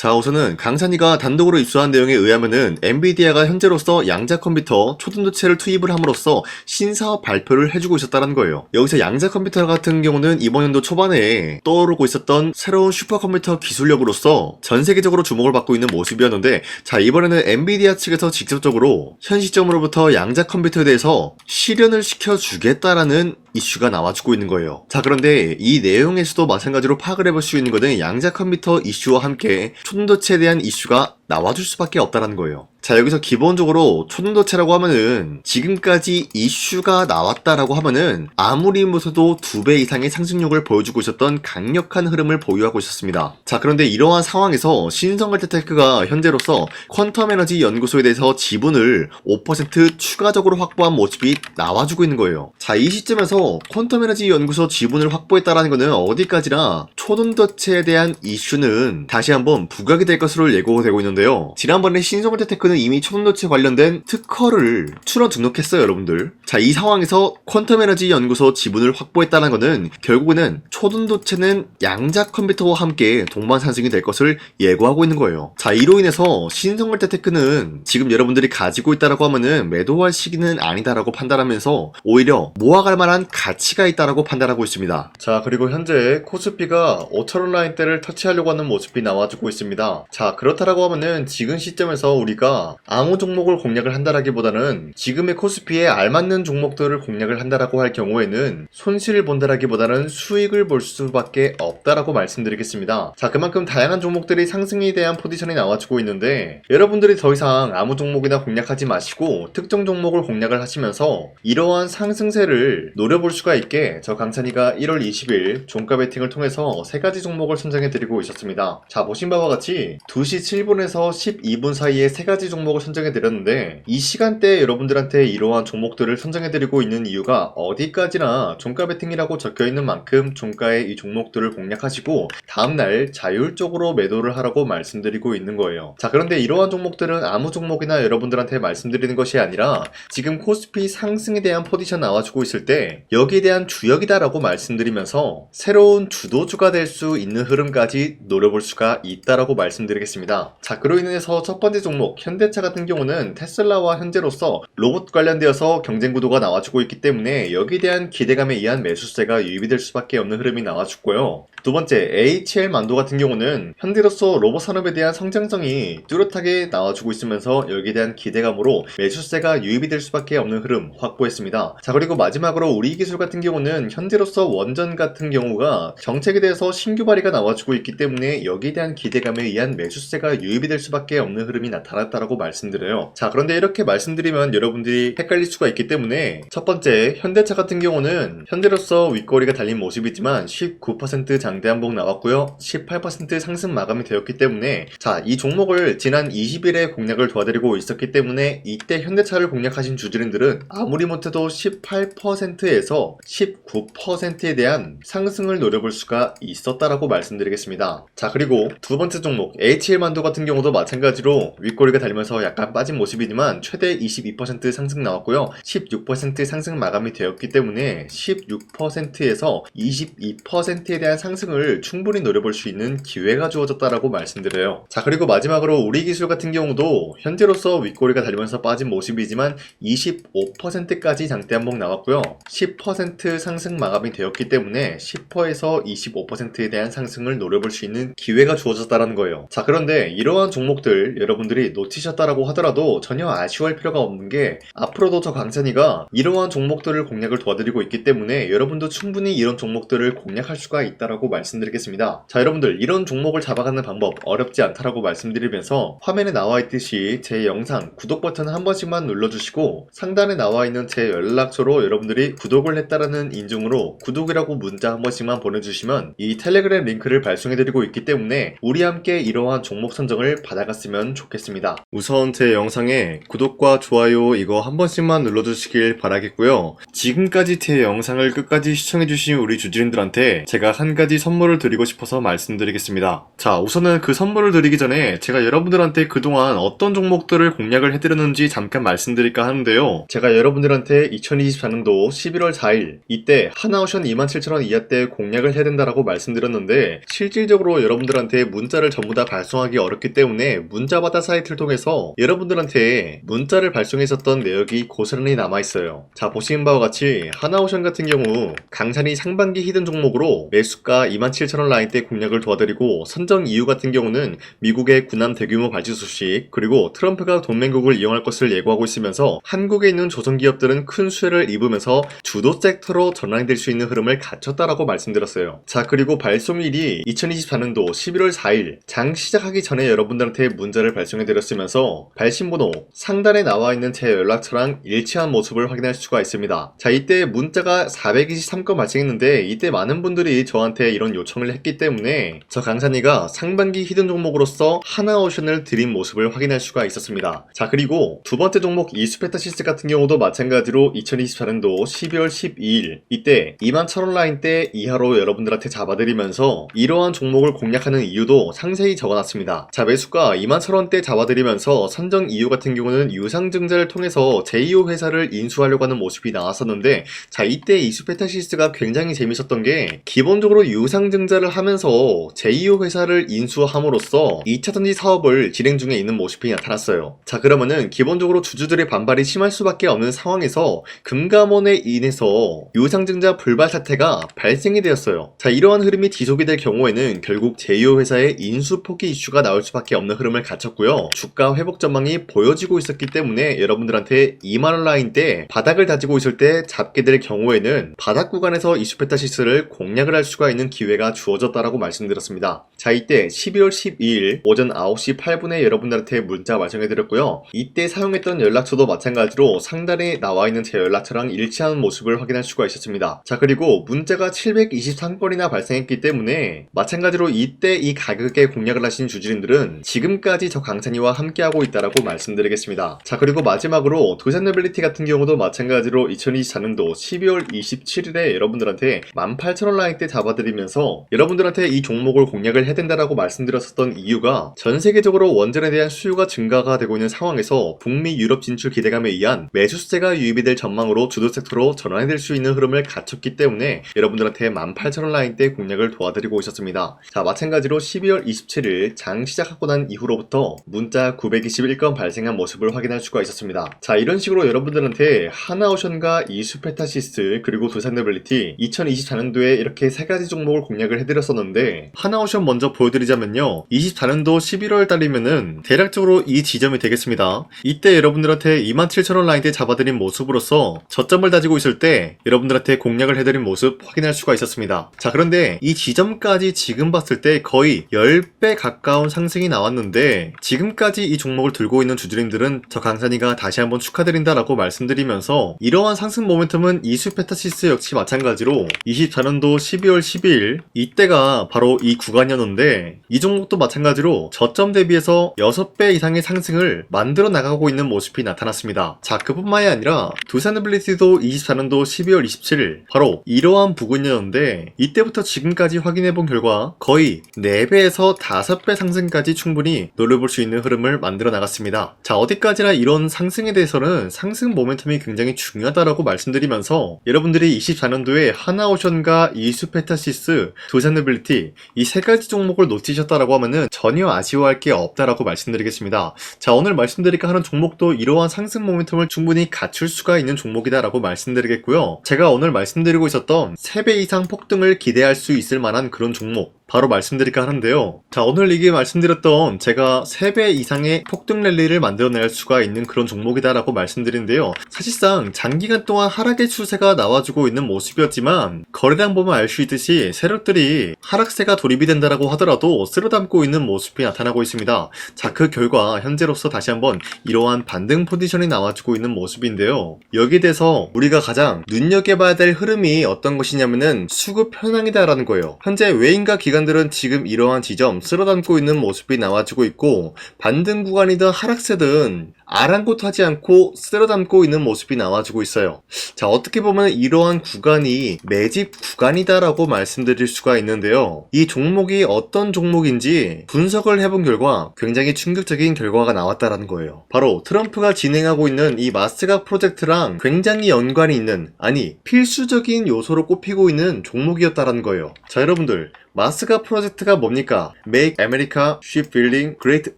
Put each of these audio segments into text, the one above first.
자, 우선은 강산이가 단독으로 입수한 내용에 의하면은 엔비디아가 현재로서 양자 컴퓨터 초등도체를 투입을 함으로써 신사업 발표를 해주고 있었다는 거예요. 여기서 양자 컴퓨터 같은 경우는 이번 연도 초반에 떠오르고 있었던 새로운 슈퍼컴퓨터 기술력으로서 전 세계적으로 주목을 받고 있는 모습이었는데, 자, 이번에는 엔비디아 측에서 직접적으로 현 시점으로부터 양자 컴퓨터에 대해서 실현을 시켜주겠다라는 이슈가 나와주고 있는 거예요. 자, 그런데 이 내용에서도 마찬가지로 파악을 해볼 수 있는 것은 양자 컴퓨터 이슈와 함께 초등도체에 대한 이슈가 나와줄 수밖에 없다는 거예요. 자, 여기서 기본적으로 초등도체라고 하면은 지금까지 이슈가 나왔다라고 하면은 아무리 무서도 두 배 이상의 상승력을 보여주고 있었던 강력한 흐름을 보유하고 있었습니다. 자, 그런데 이러한 상황에서 신성갈 테테크가 현재로서 퀀텀 에너지 연구소에 대해서 지분을 5% 추가적으로 확보한 모습이 나와주고 있는 거예요. 자, 이 시점에서 퀀텀 에너지 연구소 지분을 확보했다라는 것은 어디까지나 초등도체에 대한 이슈는 다시 한번 부각이 될 것으로 예고되고 있는데 요. 지난번에 신성갈테테크는 이미 초등도체 관련된 특허를 출원 등록했어요, 여러분들. 자, 이 상황에서 퀀텀 에너지 연구소 지분을 확보했다는 것은 결국에는 초등도체는 양자 컴퓨터와 함께 동반 상승이 될 것을 예고하고 있는 거예요. 자, 이로 인해서 신성갈테테크는 지금 여러분들이 가지고 있다라고 하면은 매도할 시기는 아니다라고 판단하면서 오히려 모아갈 만한 가치가 있다라고 판단하고 있습니다. 자, 그리고 현재 코스피가 5천원 라인대를 터치하려고 하는 모습이 나와주고 있습니다. 자, 그렇다라고 하면은 지금 시점에서 우리가 아무 종목을 공략을 한다라기보다는 지금의 코스피에 알맞는 종목들을 공략을 한다라고 할 경우에는 손실을 본다라기보다는 수익을 볼 수밖에 없다라고 말씀드리겠습니다. 자, 그만큼 다양한 종목들이 상승에 대한 포지션이 나와주고 있는데 여러분들이 더 이상 아무 종목이나 공략하지 마시고 특정 종목을 공략을 하시면서 이러한 상승세를 노려볼 수가 있게 저 강찬이가 1월 20일 종가 베팅을 통해서 세 가지 종목을 선정해 드리고 있었습니다. 자, 보신 바와 같이 2시 7분에서 12분 사이에 세 가지 종목을 선정해 드렸는데 이 시간대에 여러분들한테 이러한 종목들을 선정해 드리고 있는 이유가 어디까지나 종가 베팅이라고 적혀 있는 만큼 종가의 이 종목들을 공략하시고 다음날 자율적으로 매도를 하라고 말씀드리고 있는 거예요. 자, 그런데 이러한 종목들은 아무 종목이나 여러분들한테 말씀드리는 것이 아니라 지금 코스피 상승에 대한 포지션 나와주고 있을 때 여기에 대한 주역이다라고 말씀드리면서 새로운 주도주가 될 수 있는 흐름까지 노려볼 수가 있다라고 말씀드리겠습니다. 자, 그로 인해서 첫 번째 종목 현대차 같은 경우는 테슬라와 현재로서 로봇 관련되어서 경쟁 구도가 나와주고 있기 때문에 여기에 대한 기대감에 의한 매수세가 유입이 될 수밖에 없는 흐름이 나와주고요. 두 번째 HL 만도 같은 경우는 현재로서 로봇 산업에 대한 성장성이 뚜렷하게 나와주고 있으면서 여기에 대한 기대감으로 매수세가 유입이 될 수밖에 없는 흐름 확보했습니다. 자 그리고 마지막으로 우리 기술 같은 경우는 현재로서 원전 같은 경우가 정책에 대해서 신규 발의가 나와주고 있기 때문에 여기에 대한 기대감에 의한 매수세가 유입이 될 수밖에 없는 흐름이 나타났다라고 말씀드려요. 자 그런데 이렇게 말씀드리면 여러분들이 헷갈릴 수가 있기 때문에 첫 번째 현대차 같은 경우는 현재로서 윗꼬리가 달린 모습이지만 19% 장대 한봉 나왔고요. 18% 상승 마감이 되었기 때문에 자 이 종목을 지난 20일에 공략을 도와드리고 있었기 때문에 이때 현대차를 공략하신 주주님들은 아무리 못해도 18%에서 19%에 대한 상승을 노려볼 수가 있었다라고 말씀드리겠습니다. 자 그리고 두 번째 종목 HL만도 같은 경우 도 마찬가지로 윗꼬리가 달리면서 약간 빠진 모습이지만 최대 22% 상승 나왔고요. 16% 상승 마감이 되었기 때문에 16%에서 22%에 대한 상승을 충분히 노려볼 수 있는 기회가 주어졌다라고 말씀드려요. 자 그리고 마지막으로 우리 기술 같은 경우도 현재로서 윗꼬리가 달리면서 빠진 모습이지만 25%까지 장대 한봉 나왔고요. 10% 상승 마감이 되었기 때문에 10%에서 25%에 대한 상승을 노려볼 수 있는 기회가 주어졌다는 거예요. 자 그런데 이러한 종목들 여러분들이 놓치셨다라고 하더라도 전혀 아쉬워할 필요가 없는 게 앞으로도 저 강찬이가 이러한 종목들을 공략을 도와드리고 있기 때문에 여러분도 충분히 이런 종목들을 공략할 수가 있다라고 말씀드리겠습니다. 자 여러분들 이런 종목을 잡아가는 방법 어렵지 않다라고 말씀드리면서 화면에 나와 있듯이 제 영상 구독 버튼 한 번씩만 눌러주시고 상단에 나와 있는 제 연락처로 여러분들이 구독을 했다라는 인증으로 구독이라고 문자 한 번씩만 보내주시면 이 텔레그램 링크를 발송해드리고 있기 때문에 우리 함께 이러한 종목 선정을 받아갔으면 좋겠습니다. 우선 제 영상에 구독과 좋아요 이거 한 번씩만 눌러주시길 바라겠고요. 지금까지 제 영상을 끝까지 시청해주신 우리 주주님들한테 제가 한 가지 선물을 드리고 싶어서 말씀드리겠습니다. 자, 우선은 그 선물을 드리기 전에 제가 여러분들한테 그동안 어떤 종목들을 공략을 해드렸는지 잠깐 말씀드릴까 하는데요. 제가 여러분들한테 2024년도 11월 4일 이때 하나오션 27,000원 이하 때 공략을 해야 된다라고 말씀드렸는데 실질적으로 여러분들한테 문자를 전부 다 발송하기 어렵기 때문에 문자받아 사이트를 통해서 여러분들한테 문자를 발송했었던 내역이 고스란히 남아있어요. 자 보시는 바와 같이 하나오션 같은 경우 강산이 상반기 히든 종목으로 매수가 27,000원 라인 때 공략을 도와드리고 선정 이유 같은 경우는 미국의 군함 대규모 발주 소식 그리고 트럼프가 동맹국을 이용할 것을 예고하고 있으면서 한국에 있는 조선기업들은 큰 수혜를 입으면서 주도 섹터로 전환될 수 있는 흐름을 갖췄다라고 말씀드렸어요. 자 그리고 발송일이 2024년도 11월 4일 장 시작하기 전에 여러분 들한테 문자를 발송해 드렸으면서 발신번호 상단에 나와 있는 제 연락처랑 일치한 모습을 확인할 수가 있습니다. 자 이때 문자가 423건 발생했는데 이때 많은 분들이 저한테 이런 요청을 했기 때문에 저 강산이가 상반기 히든 종목으로서 하나오션을 드린 모습을 확인할 수가 있었습니다. 자 그리고 두 번째 종목 이스페타시스 같은 경우도 마찬가지로 2024년도 12월 12일 이때 21,000원 라인 때 이하로 여러분들한테 잡아드리면서 이러한 종목을 공략하는 이유도 상세히 적어놨습니다. 자 매수 가 21,000원대 잡아드리면서 선정 이유 같은 경우는 유상증자를 통해서 제2호 회사를 인수하려고 하는 모습이 나왔었는데 자 이때 이스페타시스가 굉장히 재밌었던 게 기본적으로 유상증자를 하면서 제2호 회사를 인수함으로써 2차전지 사업을 진행 중에 있는 모습이 나타났어요. 자 그러면은 기본적으로 주주들의 반발이 심할 수밖에 없는 상황에서 금감원에 인해서 유상증자 불발 사태가 발생이 되었어요. 자 이러한 흐름이 지속이 될 경우에는 결국 제2호 회사의 인수 포기 이슈가 나올 수밖에 없는 흐름을 갖췄고요. 주가 회복 전망이 보여지고 있었기 때문에 여러분들한테 2만원 라인 때 바닥을 다지고 있을 때 잡게 될 경우에는 바닥 구간에서 이슈페타시스를 공략을 할 수가 있는 기회가 주어졌다라고 말씀드렸습니다. 자 이때 12월 12일 오전 9시 8분에 여러분들한테 문자 발송해드렸고요. 이때 사용했던 연락처도 마찬가지로 상단에 나와 있는 제 연락처랑 일치하는 모습을 확인할 수가 있었습니다. 자 그리고 문자가 723건이나 발생했기 때문에 마찬가지로 이때 이 가격에 공략을 하신 주주님들은 지금까지 저 강찬이와 함께하고 있다라고 말씀드리겠습니다. 자 그리고 마지막으로 도산너빌리티 같은 경우도 마찬가지로 2024년도 12월 27일에 여러분들한테 18,000원 라인 때 잡아드리면서 여러분들한테 이 종목을 공략을 해야 된다라고 말씀드렸었던 이유가 전 세계적으로 원전에 대한 수요가 증가가 되고 있는 상황에서 북미 유럽 진출 기대감에 의한 매수세가 유입이 될 전망으로 주도 섹터로 전환이 될수 있는 흐름을 갖췄기 때문에 여러분들한테 18,000원 라인 때 공략을 도와드리고 있었습니다. 자 마찬가지로 12월 27일 장 시작하고 난 이후로부터 문자 921건 발생한 모습을 확인할 수가 있었습니다. 자 이런 식으로 여러분들한테 하나오션과 이수페타시스 그리고 두산더빌리티 2024년도에 이렇게 세 가지 종목을 공략을 해드렸었는데 하나오션 먼저 보여드리자면요 24년도 11월 달이면은 대략적으로 이 지점이 되겠습니다. 이때 여러분들한테 27,000원 라인 때 잡아드린 모습으로서 저점을 다지고 있을 때 여러분들한테 공략을 해드린 모습 확인할 수가 있었습니다. 자 그런데 이 지점까지 지금 봤을 때 거의 10배 가까운 상승이 나왔 는데 지금까지 이 종목을 들고 있는 주주님들은 저 강산이가 다시 한번 축하드린다라고 말씀드리면서 이러한 상승 모멘텀은 이수페타시스 역시 마찬가지로 24년도 12월 12일 이때가 바로 이 구간이었는데 이 종목도 마찬가지로 저점 대비해서 6배 이상의 상승을 만들어 나가고 있는 모습이 나타났습니다. 자 그뿐만이 아니라 두산블리티도 24년도 12월 27일 바로 이러한 부근이었는데 이때부터 지금까지 확인해본 결과 거의 4배에서 5배 상승까지 충 분히 노려볼 수 있는 흐름을 만들어 나갔습니다. 자 어디까지나 이런 상승에 대해서는 상승 모멘텀이 굉장히 중요하다라고 말씀드리면서 여러분들이 24년도에 하나오션과 이수페타시스, 두산빌리티 이 세 가지 종목을 놓치셨다라고 하면은 전혀 아쉬워할 게 없다라고 말씀드리겠습니다. 자 오늘 말씀드릴까 하는 종목도 이러한 상승 모멘텀을 충분히 갖출 수가 있는 종목이다라고 말씀드리겠고요. 제가 오늘 말씀드리고 있었던 3배 이상 폭등을 기대할 수 있을 만한 그런 종목 바로 말씀드릴까 하는데요. 자, 오늘 이게 말씀드렸던 제가 3배 이상의 폭등 랠리를 만들어낼 수가 있는 그런 종목이다라고 말씀드리는데요. 사실상 장기간 동안 하락의 추세가 나와주고 있는 모습이었지만 거래량 보면 알 수 있듯이 세력들이 하락세가 돌입이 된다라고 하더라도 쓸어담고 있는 모습이 나타나고 있습니다. 자, 그 결과 현재로서 다시 한번 이러한 반등 포지션이 나와주고 있는 모습인데요. 여기에 대해서 우리가 가장 눈여겨봐야 될 흐름이 어떤 것이냐면은 수급 현황이다라는 거예요. 현재 외인과 기관 기관들은 지금 이러한 지점 쓸어담고 있는 모습이 나와주고 있고 반등 구간이든 하락세든 아랑곳하지 않고 쓸어담고 있는 모습이 나와주고 있어요. 자, 어떻게 보면 이러한 구간이 매집 구간이다라고 말씀드릴 수가 있는데요. 이 종목이 어떤 종목인지 분석을 해본 결과 굉장히 충격적인 결과가 나왔다라는 거예요. 바로 트럼프가 진행하고 있는 이 마스가 프로젝트랑 굉장히 연관이 있는, 아니, 필수적인 요소로 꼽히고 있는 종목이었다라는 거예요. 자, 여러분들. 마스가 프로젝트가 뭡니까? Make America Shipbuilding Great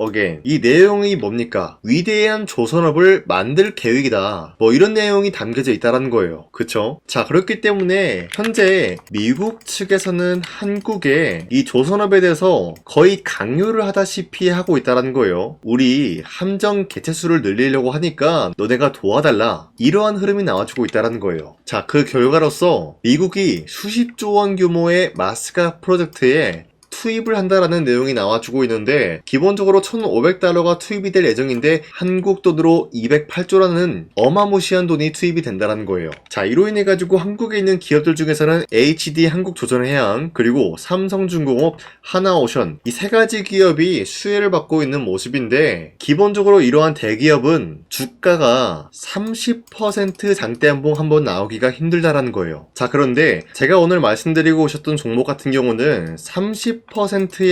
Again. 이 내용이 뭡니까? 위대한 조선업을 만들 계획이다. 뭐 이런 내용이 담겨져 있다라는 거예요. 그쵸? 자, 그렇기 때문에 현재 미국 측에서는 한국에 이 조선업에 대해서 거의 강요를 하다시피 하고 있다라는 거예요. 우리 함정 개체수를 늘리려고 하니까 너네가 도와달라. 이러한 흐름이 나와주고 있다라는 거예요. 자, 그 결과로서 미국이 수십조 원 규모의 마스가 프로젝트에 투입을 한다라는 내용이 나와주고 있는데 기본적으로 1,500달러가 투입이 될 예정인데 한국 돈으로 208조라는 어마무시한 돈이 투입이 된다는 거예요. 자 이로 인해 가지고 한국에 있는 기업들 중에서는 HD 한국조선해양 그리고 삼성중공업 하나오션 이 세 가지 기업이 수혜를 받고 있는 모습인데 기본적으로 이러한 대기업은 주가가 30% 장대한봉 한번 나오기가 힘들다라는 거예요. 자 그런데 제가 오늘 말씀드리고 오셨던 종목 같은 경우는 30%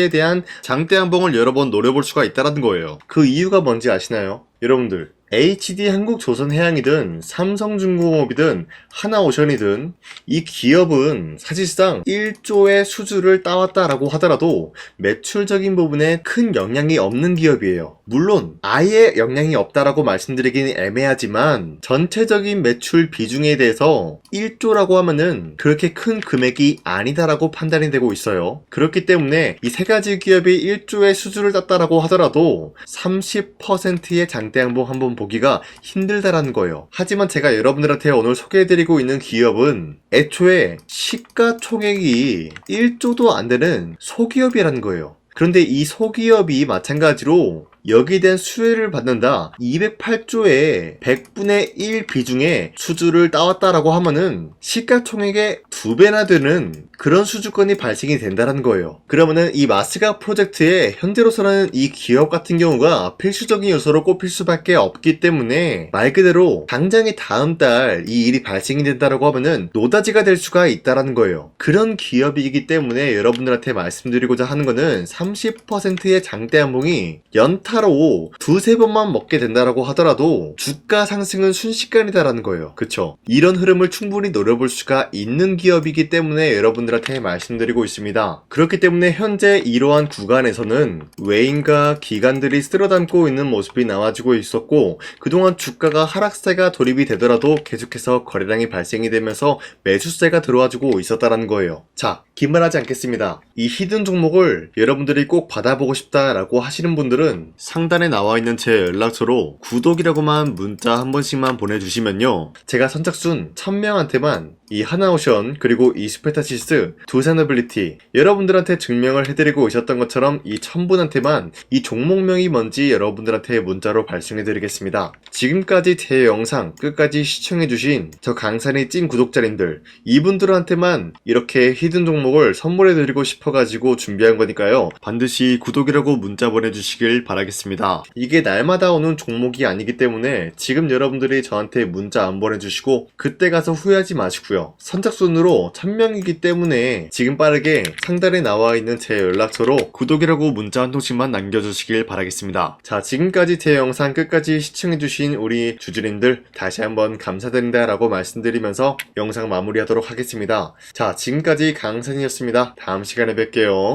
에 대한 장대 한봉을 여러 번 노려볼 수가 있다는 거예요. 그 이유가 뭔지 아시나요? 여러분들 HD 한국조선해양이든 삼성중공업이든 하나오션이든 이 기업은 사실상 1조의 수주를 따왔다라고 하더라도 매출적인 부분에 큰 영향이 없는 기업이에요. 물론 아예 영향이 없다라고 말씀드리기는 애매하지만 전체적인 매출 비중에 대해서 1조라고 하면은 그렇게 큰 금액이 아니다라고 판단이 되고 있어요. 그렇기 때문에 이 세 가지 기업이 1조의 수주를 땄다라고 하더라도 30%의 장대양봉 한번 보 기가 힘들다라는 거예요. 하지만 제가 여러분들한테 오늘 소개해드리고 있는 기업은 애초에 시가총액이 1조도 안 되는 소기업이라는 거예요. 그런데 이 소기업이 마찬가지로 여기에 대한 수혜를 받는다. 208조의 100분의 1 비중의 수주를 따왔다라고 하면은 시가총액의 두 배나 되는 그런 수주권이 발생이 된다는 거예요. 그러면은 이 마스가 프로젝트에 현재로서는 이 기업 같은 경우가 필수적인 요소로 꼽힐 수밖에 없기 때문에 말 그대로 당장의 다음 달 이 일이 발생이 된다라고 하면은 노다지가 될 수가 있다라는 거예요. 그런 기업이기 때문에 여러분들한테 말씀드리고자 하는 거는 30%의 장대 한봉이 연타 로 두세 번만 먹게 된다라고 하더라도 주가 상승은 순식간이다라는 거예요. 그쵸? 이런 흐름을 충분히 노려볼 수가 있는 기업이기 때문에 여러분들한테 말씀드리고 있습니다. 그렇기 때문에 현재 이러한 구간에서는 외인과 기관들이 쓸어담고 있는 모습이 나와주고 있었고 그동안 주가가 하락세가 돌입이 되더라도 계속해서 거래량이 발생이 되면서 매수세가 들어와주고 있었다라는 거예요. 자, 긴말하지 않겠습니다. 이 히든 종목을 여러분들이 꼭 받아보고 싶다라고 하시는 분들은 상단에 나와 있는 제 연락처로 구독이라고만 문자 한 번씩만 보내주시면요. 제가 선착순 1000명한테만 이 하나오션 그리고 이 스페타시스 두산어빌리티 여러분들한테 증명을 해드리고 오셨던 것처럼 이 1000분한테만 이 종목명이 뭔지 여러분들한테 문자로 발송해드리겠습니다. 지금까지 제 영상 끝까지 시청해주신 저 강산의 찐 구독자님들 이분들한테만 이렇게 히든 종목을 선물해드리고 싶어가지고 준비한 거니까요. 반드시 구독이라고 문자 보내주시길 바라 겠습니다. 이게 날마다 오는 종목이 아니기 때문에 지금 여러분들이 저한테 문자 안 보내주시고 그때 가서 후회하지 마시고요. 선착순으로 1000명이기 때문에 지금 빠르게 상단에 나와 있는 제 연락처로 구독이라고 문자 한 통씩만 남겨주시길 바라겠습니다. 자, 지금까지 제 영상 끝까지 시청해주신 우리 주주님들 다시 한번 감사드린다 라고 말씀드리면서 영상 마무리하도록 하겠습니다. 자, 지금까지 강산이었습니다. 다음 시간에 뵐게요.